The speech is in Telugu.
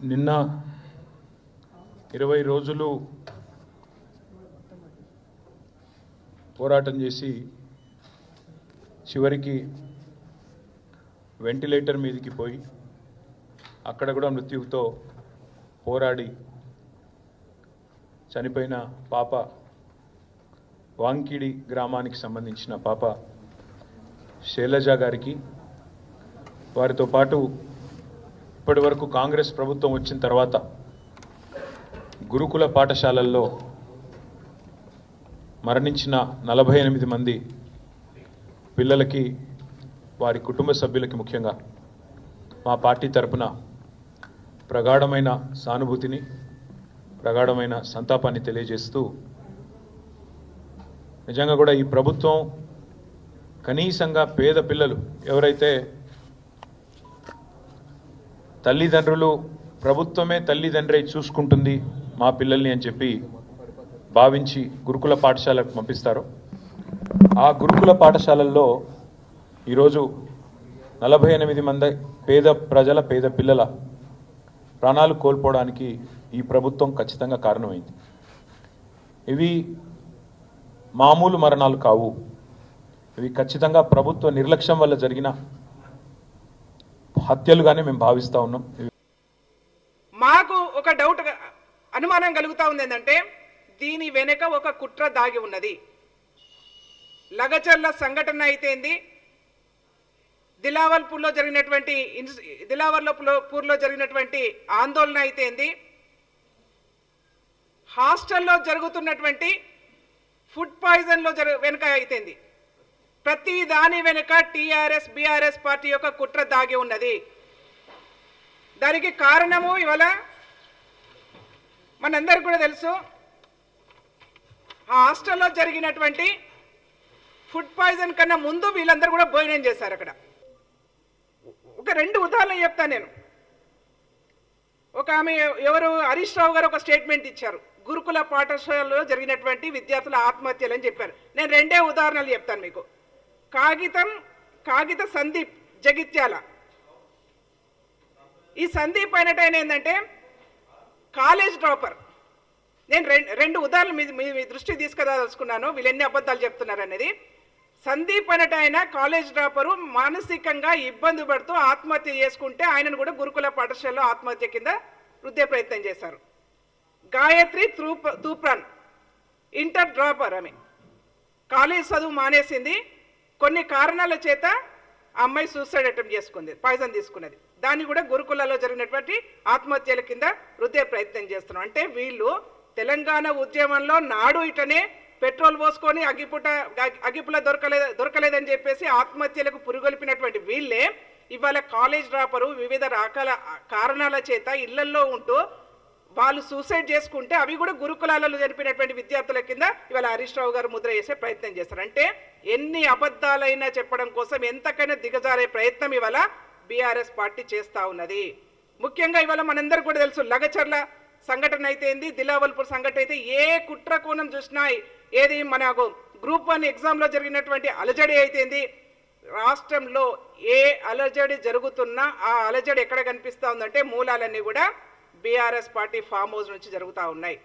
నిన్న ఇరవై రోజులు పోరాటం చేసి చివరికి వెంటిలేటర్ మీదకి పోయి అక్కడ కూడా మృత్యువుతో పోరాడి చనిపోయిన పాప వాంకిడి గ్రామానికి సంబంధించిన పాప శైలజ గారికి వారితో పాటు ఇప్పటి వరకు కాంగ్రెస్ ప్రభుత్వం వచ్చిన తర్వాత గురుకుల పాఠశాలల్లో మరణించిన నలభై ఎనిమిది మంది పిల్లలకి వారి కుటుంబ సభ్యులకి ముఖ్యంగా మా పార్టీ తరపున ప్రగాఢమైన సానుభూతిని ప్రగాఢమైన సంతాపాన్ని తెలియజేస్తూ నిజంగా కూడా ఈ ప్రభుత్వం కనీసంగా పేద పిల్లలు ఎవరైతే తల్లిదండ్రులు ప్రభుత్వమే తల్లిదండ్రి చూసుకుంటుంది మా పిల్లల్ని అని చెప్పి భావించి గురుకుల పాఠశాలకు పంపిస్తారు. ఆ గురుకుల పాఠశాలల్లో ఈరోజు నలభై ఎనిమిది మంది పేద ప్రజల పేద పిల్లల ప్రాణాలు కోల్పోవడానికి ఈ ప్రభుత్వం ఖచ్చితంగా కారణమైంది. ఇవి మామూలు మరణాలు కావు. ఇవి ఖచ్చితంగా ప్రభుత్వ నిర్లక్ష్యం వల్ల జరిగిన హత్యలుగానే మేము భావిస్తూ ఉన్నాం. మాకు ఒక డౌట్ అనుమానం కలుగుతూ ఉంది ఏంటంటే దీని వెనుక ఒక కుట్ర దాగి ఉన్నది. లగచర్ల సంఘటన అయితేంది దిలావల్పూర్లో జరిగినటువంటి ఇన్స్- దిలావర్లో పూర్లో జరిగినటువంటి ఆందోళన అయితేంది హాస్టల్లో జరుగుతున్నటువంటి ఫుడ్ పాయిజన్లో జరు వెనుక అయితేంది ప్రతి దాని వెనుక టీఆర్ఎస్ బీఆర్ఎస్ పార్టీ యొక్క కుట్ర దాగి ఉన్నది. దానికి కారణము ఇవాళ మనందరికి కూడా తెలుసు. ఆ హాస్టల్లో జరిగినటువంటి ఫుడ్ పాయిజన్ కన్నా ముందు వీళ్ళందరూ కూడా భోజనం చేశారు అక్కడ. ఒక రెండు ఉదాహరణలు చెప్తాను నేను. ఒక ఆమె ఎవరు హరీష్ రావు గారు ఒక స్టేట్మెంట్ ఇచ్చారు. గురుకుల పాఠశాలలో జరిగినటువంటి విద్యార్థుల ఆత్మహత్యలు అని చెప్పారు. నేను రెండే ఉదాహరణలు చెప్తాను మీకు. కాగితం కాగిత సందీప్ జగిత్యాల. ఈ సందీప్ అయినట్టు ఆయన ఏంటంటే కాలేజ్ డ్రాపర్ నేను రెండు రెండు ఉదాహరణలు మీ మీ మీ దృష్టికి తీసుకురాదలుచుకున్నాను వీళ్ళు ఎన్ని అబద్ధాలు చెప్తున్నారు అనేది. సందీప్ అనట ఆయన కాలేజ్ డ్రాపరు మానసికంగా ఇబ్బంది పడుతూ ఆత్మహత్య చేసుకుంటే ఆయనను కూడా గురుకుల పాఠశాలలో ఆత్మహత్య కింద వృద్ధే ప్రయత్నం చేశారు. గాయత్రి త్రూప తూప్రాన్ ఇంటర్ డ్రాపర్ ఆమె. కాలేజ్ చదువు మానేసింది కొన్ని కారణాల చేత ఆ అమ్మాయి సూసైడ్ అటెంప్ట్ చేసుకుంది పాయిజన్ తీసుకున్నది. దాన్ని కూడా గురుకులలో జరిగినటువంటి ఆత్మహత్యల కింద వృద్ధే ప్రయత్నం చేస్తున్నాం. అంటే వీళ్ళు తెలంగాణ ఉద్యమంలో నాడు ఇటనే పెట్రోల్ పోసుకొని అగ్గిపుట అగ్గి- అగ్గిపుల దొరకలేదు దొరకలేదని చెప్పేసి ఆత్మహత్యలకు పురుగొలిపినటువంటి వీళ్ళే ఇవాళ కాలేజ్ డ్రాపరు వివిధ రకాల కారణాల చేత ఇళ్ళల్లో ఉంటూ వాళ్ళు సూసైడ్ చేసుకుంటే అవి కూడా గురుకులాలలో జరిపినటువంటి విద్యార్థుల కింద ఇవాళ హరీష్ రావు గారు ముద్ర చేసే ప్రయత్నం చేస్తారు. అంటే ఎన్ని అబద్ధాలైనా చెప్పడం కోసం ఎంతకైనా దిగజారే ప్రయత్నం ఇవాళ బీఆర్ఎస్ పార్టీ చేస్తూ ఉన్నది. ముఖ్యంగా ఇవాళ మనందరికీ కూడా తెలుసు లగచర్ల సంఘటన అయితే ఏంది దిలావల్పూర్ సంఘటన అయితే ఏ కుట్ర కోణం చూసినా ఏది మనకు గ్రూప్ వన్ ఎగ్జామ్లో జరిగినటువంటి అలజడి అయితేంది రాష్ట్రంలో ఏ అలజడి జరుగుతున్నా ఆ అలజడి ఎక్కడ కనిపిస్తూ ఉందంటే మూలాలన్నీ కూడా బీఆర్ఎస్ పార్టీ ఫామ్ హౌస్ నుంచి జరుగుతూ ఉన్నాయి.